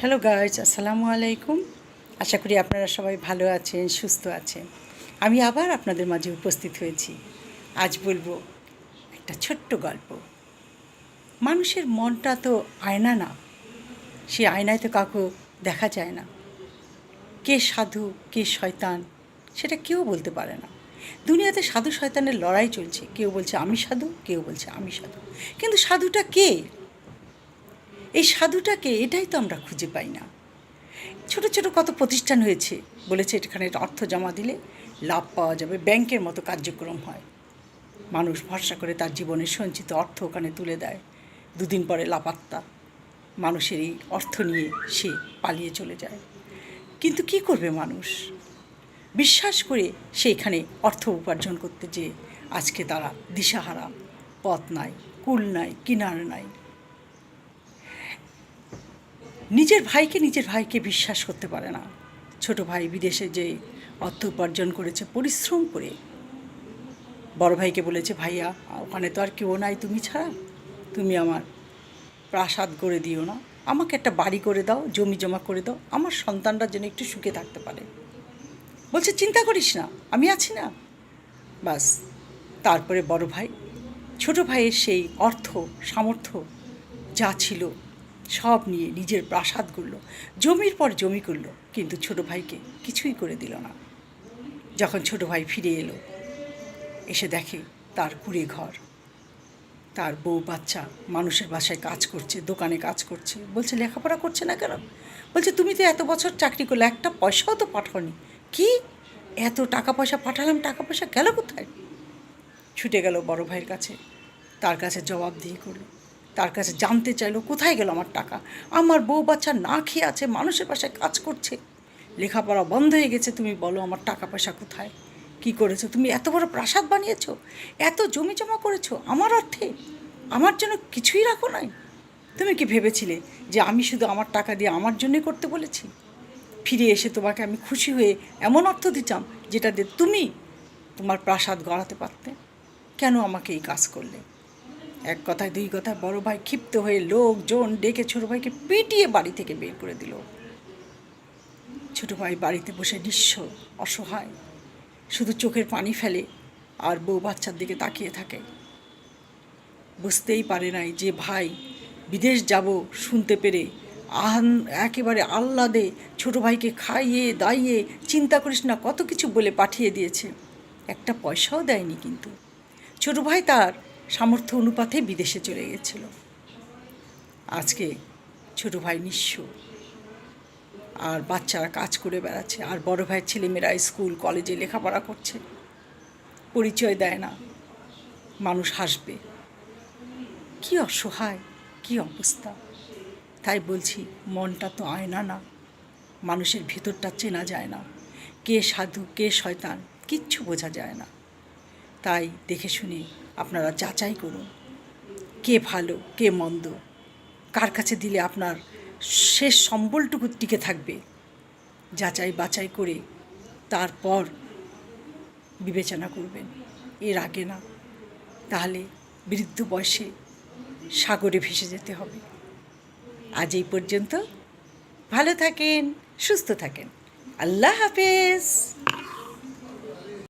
Hello guys আসসালামু আলাইকুম আশা করি আপনারা সবাই ভালো আছেন, সুস্থ আছেন। আমি আবার আপনাদের মাঝে উপস্থিত হয়েছি। আজ বলব একটা ছোট্ট গল্প। মানুষের মনটা তো আয়না না। সে আয়নায় তো কাউকে দেখা যায় না। কে সাধু, কে শয়তান, সেটা কেউ বলতে পারে না। দুনিয়াতে সাধু শয়তানের লড়াই চলছে। কেউ বলছে, আমি সাধু কেউ বলছে, আমি সাধু কিন্তু সাধুটা কে? এই সাধুটাকে এটাই তো আমরা খুঁজে পাই না। ছোট ছোট কত প্রতিষ্ঠান হয়েছে, বলেছে এখানে অর্থ জমা দিলে লাভ পাওয়া যাবে, ব্যাংকের মতো কার্যক্রম হয়। মানুষ ভরসা করে তার জীবনের সঞ্চিত অর্থ ওখানে তুলে দেয়, দুদিন পরে লাপাত্তা। মানুষের এই অর্থ নিয়ে সে পালিয়ে চলে যায়। কিন্তু কি করবে মানুষ? বিশ্বাস করে সে এখানে অর্থ উপার্জন করতে যে আজকে তারা দিশাহারা, পথ নাই, কুল নাই, কিনার নাই। নিজের ভাইকে নিজের ভাইকে বিশ্বাস করতে পারে না। ছোট ভাই বিদেশে যে অর্থ উপার্জন করেছে, পরিশ্রম করে। বড় ভাইকে বলেছে, ভাইয়া, ওখানে তো আর কেউ নাই, তুমি ছাড়া। তুমি আমার প্রাসাদ করে দিও না। আমাকে একটা বাড়ি করে দাও, জমি জমা করে দাও। আমার সন্তানরা যেন একটু সুখে থাকতে পারে। বলছে, চিন্তা করিস না, আমি আছি না। বাস, তারপরে বড় ভাই, ছোট ভাইয়ের সেই অর্থ, সামর্থ্য যা ছিল সব নিয়ে নিজের প্রাসাদ করল জমির পর জমি করল, কিন্তু ছোট ভাইকে কিছুই করে দিল না। যখন ছোট ভাই ফিরে এলো, এসে দেখে তার কুড়ে ঘর। তার বউ বাচ্চা মানুষের বাসায় কাজ করছে, দোকানে কাজ করছে। বলছে, লেখাপড়া করছে না কেন? বলছে, তুমি তো এত বছর চাকরি করলে, একটা পয়সাও তো পাঠাওনি। কি? এত টাকা পয়সা পাঠালাম, টাকা পয়সা গেল কোথায়? ছুটে গেল বড় ভাইয়ের কাছে। তার কাছে জবাবদিহি করল তার কাছে জানতে চাইলো, কোথায় গেল আমার টাকা? আমার বউ বাচ্চা না খেয়ে আছে, মানুষের বাসায় কাজ করছে। লেখাপড়া বন্ধ হয়ে গেছে, তুমি বলো আমার টাকা পয়সা কোথায়? কি করেছ? তুমি এত বড় প্রাসাদ বানিয়েছো? এত জমি জমা করেছ? আমার অর্থে? আমার জন্য কিছুই রাখো নাই? তুমি কি ভেবেছিলে যে আমি শুধু আমার টাকা দিয়ে আমার জন্যই করতে বলেছি? ফিরে এসে তোমাকে আমি খুশি হয়ে এমন অর্থ দিতাম যেটা দিয়ে তুমি তোমার প্রাসাদ গড়াতে পারতে। কেন আমাকে এই কাজ করলে? এক কথায় দুই কথায় বড় ভাই ক্ষিপ্ত হয়ে লোকজন ডেকে ছোট ভাইকে পিটিয়ে বাড়ি থেকে বের করে দিল। ছোট ভাই বাড়িতে বসে নিঃস্ব, অসহায়, শুধু চোখের পানি ফেলে আর বউ বাচ্চার দিকে তাকিয়ে থাকে। বুঝতেই পারে নাই যে ভাই বিদেশ যাব শুনতে পেরে আহান একেবারে আহ্লাদে ছোট ভাইকে খাইয়ে দাইয়ে চিন্তা করিস না, কত কিছু বলে পাঠিয়ে দিয়েছে। একটা পয়সাও দেয়নি কিন্তু। ছোট ভাই তার সামর্থ্য অনুপাতে বিদেশে চলে গেছিল। আজকে ছোট ভাই নিঃস্ব। আর বাচ্চারা কাজ করে বেড়াচ্ছে, আর বড় ভাইয়ের ছেলেমেয়েরা স্কুল, কলেজে লেখাপড়া করছে। পরিচয় দেয় না, মানুষ হাসবে। কি অসহায়, কি অবস্থা। তাই বলছি, মনটা তো আয়না না, মানুষের ভেতরটা চেনা যায় না। কে সাধু, কে শয়তান, কিচ্ছু বোঝা যায় না। তাই দেখে শুনে আপনারা যাচাই করুন। কে ভালো, কে মন্দ, কার কাছে দিলে আপনার শেষ সম্বলটুকু টিকে থাকবে। যাচাই বাছাই করে তারপর বিবেচনা করবেন। এর আগে না, তাহলে বৃদ্ধ বয়সে সাগরে ভেসে যেতে হবে। আজ এই পর্যন্ত ভালো থাকেন, সুস্থ থাকেন। আল্লাহ হাফেজ।